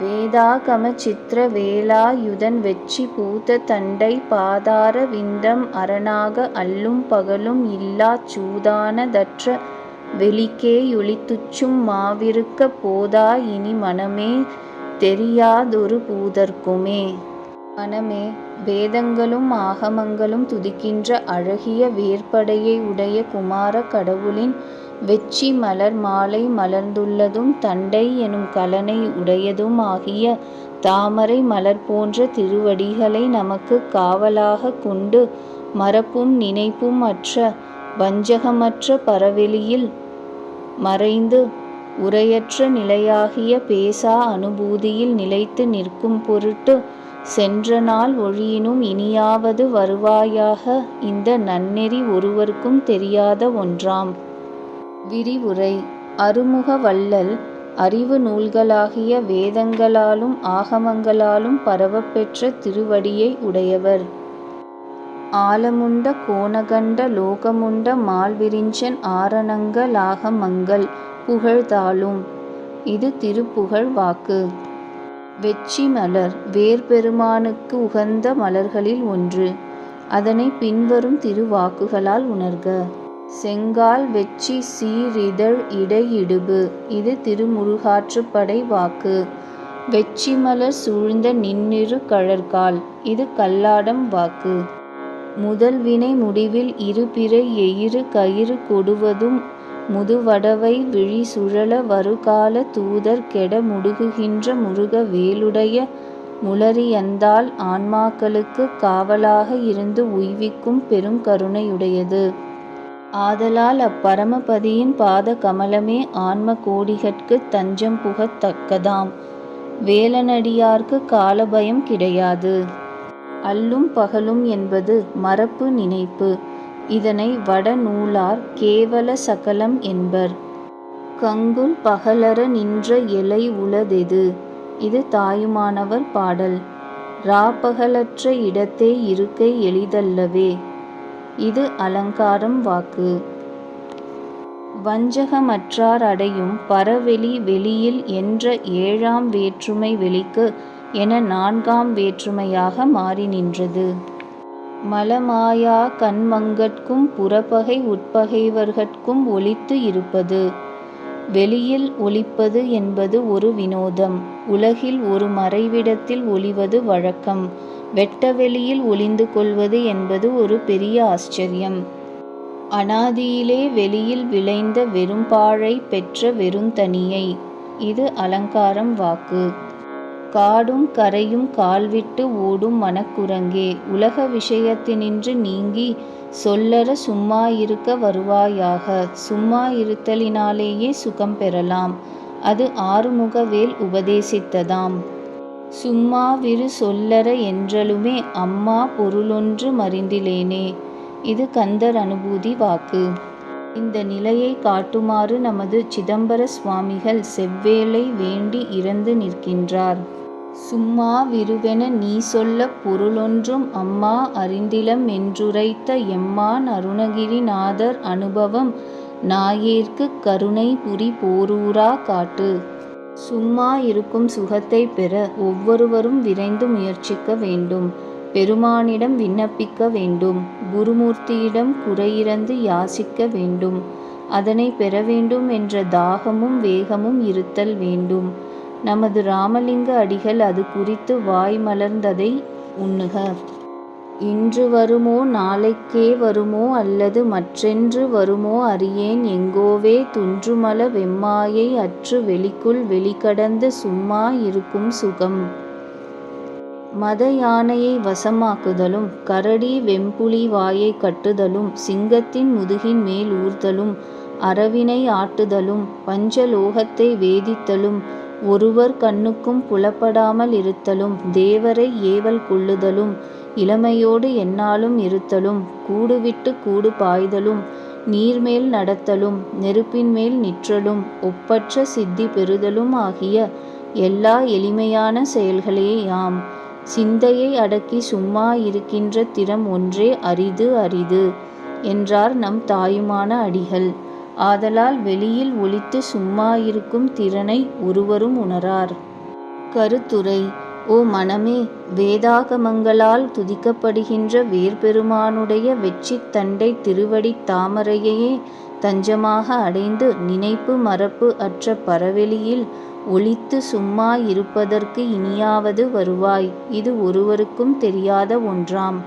வேதாகம சித்திர வேலாயுதன் வெற்றி பூத்த தண்டை பாதார விந்தம் அரணாக அல்லும் பகலும் இல்லாச் சூதான தற்ற வெளிக்கே யொளித்துச்சும் மாவிருக்க போதா இனி மனமே தெரியாதொரு பூதர்க்குமே. மனமே வேதங்களும் ஆகமங்களும் துதிக்கின்ற அழகிய வேற்படையை உடைய குமார கடவுளின் வெச்சி மலர் மாலை மலர்ந்துள்ளதும் தண்டை எனும் கலனை உடையதும் ஆகிய தாமரை மலர் போன்ற திருவடிகளை நமக்கு காவலாக கொண்டு மறப்பும் நினைப்பும் அற்ற வஞ்சகமற்ற பரவெளியில் மறைந்து உரையற்ற நிலையாகிய பேசா அனுபூதியில் நிலைத்து நிற்கும் பொருட்டு சென்ற நாள் ஒழியினும் இனியாவது வருவாயாக இந்த நன்னெறி ஒருவர்க்கும் தெரியாத ஒன்றாம். விரிவுரை அருமுக வள்ளல் அறிவு நூல்களாகிய வேதங்களாலும் ஆகமங்களாலும் பரவப்பெற்ற திருவடியை உடையவர். ஆலமுண்ட கோணகண்ட லோகமுண்ட மால்விரிஞ்சன் ஆரணங்களாகமங்கள் புகழ்தாலும். இது திருப்புகழ் வாக்கு. வெற்றி மலர் வேர்பெருமானுக்கு உகந்த மலர்களில் ஒன்று. அதனை பின்வரும் திருவாக்குகளால் உணர்க. செங்கால் வெச்சி சீரிதழ் இடையிடுபு இது திருமுருகாற்றுப்படை வாக்கு. வெட்சிமலர் சூழ்ந்த நின்னிரு கழற்கால் இது கல்லாடம் வாக்கு. முதல்வினை முடிவில் இருபிறை எயிறு கயிறு கொடுவதும் முதுவடவை விழி சுழல வருகால தூதர் கெட முடுகுகின்ற முருக வேலுடைய முளரியந்தால் ஆன்மாக்களுக்குக் காவலாக இருந்து உய்விக்கும் பெருங்கருணையுடையது. ஆதலால் அப்பரமபதியின் பாத கமலமே ஆன்ம கோடிகட்குத் தஞ்சம் புகத் தக்கதாம். வேலனடியார்க்குக் காலபயம் கிடையாது. அல்லும் பகலும் என்பது மரப்பு நினைப்பு. இதனை வடநூலார் கேவல சகலம் என்பர். கங்குல் பகலற நின்ற எலையுளதெது? இது தாயுமானவர் பாடல். ராப்பகலற்ற இடத்தே இருக்கை எளிதல்லவே. இது அலங்காரம் வாக்கு. வஞ்சகமற்றார் அடையும் பரவெளி வெளியில் என்ற ஏழாம் வேற்றுமை வெளிக்கு என நான்காம் வேற்றுமையாக மாறி நின்றது. மலமாயா கண்மங்கட்கும் புறப்பகை உட்பகைவர்கட்கும் ஒளித்து இருப்பது. வெளியில் ஒளிப்பது என்பது ஒரு வினோதம். உலகில் ஒரு மறைவிடத்தில் ஒளிவது வழக்கம். வெட்டவெளியில் ஒளிந்து கொள்வது என்பது ஒரு பெரிய ஆச்சரியம். அனாதியிலே வெளியில் விளைந்த வெறும்பாழைப் பெற்ற வெறுந்தனியை. இது அலங்காரம் வாக்கு. காடும் கரையும் கால்விட்டு ஓடும் மனக்குரங்கே உலக விஷயத்தினின்று நீங்கி சொல்லற சும்மா இருக்க வருவாயாக. சும்மா இருத்தலினாலேயே சுகம் பெறலாம். அது ஆறுமுகவேல் உபதேசித்ததாம். சும்மாவிரு சொல்லற என்றலுமே அம்மா பொருளொன்று மறிந்திலேனே. இது கந்தர் அனுபூதி வாக்கு. இந்த நிலையை காட்டுமாறு நமது சிதம்பர சுவாமிகள் செவ்வேளை வேண்டி இறந்து நிற்கின்றார். சும்மா விருவென நீ சொல்ல பொருளொன்றும் அம்மா அறிந்திலமென்றுரைத்த எம்மான் அருணகிரிநாதர் அனுபவம் அநுபவம் கருணை கருணைபுரி போரூரா காட்டு. சும்மா இருக்கும் சுகத்தைப் பெற ஒவ்வொருவரும் விரைந்து முயற்சிக்க வேண்டும். பெருமானிடம் விண்ணப்பிக்க வேண்டும். குருமூர்த்தியிடம் குறையிறந்து யாசிக்க வேண்டும். அதனை பெற வேண்டும் என்ற தாகமும் வேகமும் இருத்தல் வேண்டும். நமது ராமலிங்க அடிகள் அது குறித்து வாய் மலர்ந்ததை உண்ணுக. இன்று வருமோ நாளைக்கே வருமோ அல்லது மற்றென்று வருமோ அறியேன் எங்கோவே துன்றுமல வெம்மாயை அற்று வெளிக்குள் வெளிக்கடந்து சும்மா இருக்கும் சுகம். மத யானையை வசமாக்குதலும் கரடி வெம்புலி வாயை கட்டுதலும் சிங்கத்தின் முதுகின் மேல் ஊர்தலும் அரவினை ஆட்டுதலும் பஞ்சலோகத்தை வேதித்தலும் ஒருவர் கண்ணுக்கும் புலப்படாமல் இருத்தலும் தேவரை ஏவல் கொள்ளுதலும் இளமையோடு எந்நாளும் இருத்தலும் கூடுவிட்டுக் கூடு பாய்தலும் நீர்மேல் நடத்தலும் நெருப்பின்மேல் நிற்றலும் ஒப்பற்ற சித்தி பெறுதலும் ஆகிய எல்லா எளிமையான செயல்களேயாம். சிந்தையை அடக்கி சும்மா இருக்கின்ற திறம் ஒன்றே அரிது அரிது என்றார் நம் தாயுமான அடிகள். ஆதலால் வெளியில் ஒழித்து சும்மா இருக்கும் திறனை ஒருவரும் உணரார். கருத்துரை ஓ மனமே வேதாகமங்களால் துதிக்கப்படுகின்ற வேர்பெருமானுடைய வெற்றி தண்டை திருவடித் தாமரையையே தஞ்சமாக அடைந்து நினைப்பு மரப்பு அற்ற பரவெளியில் ஒளித்து சும்மா இருப்பதற்கு இனியாவது வருவாய் இது ஒருவருக்கும் தெரியாத ஒன்றாம்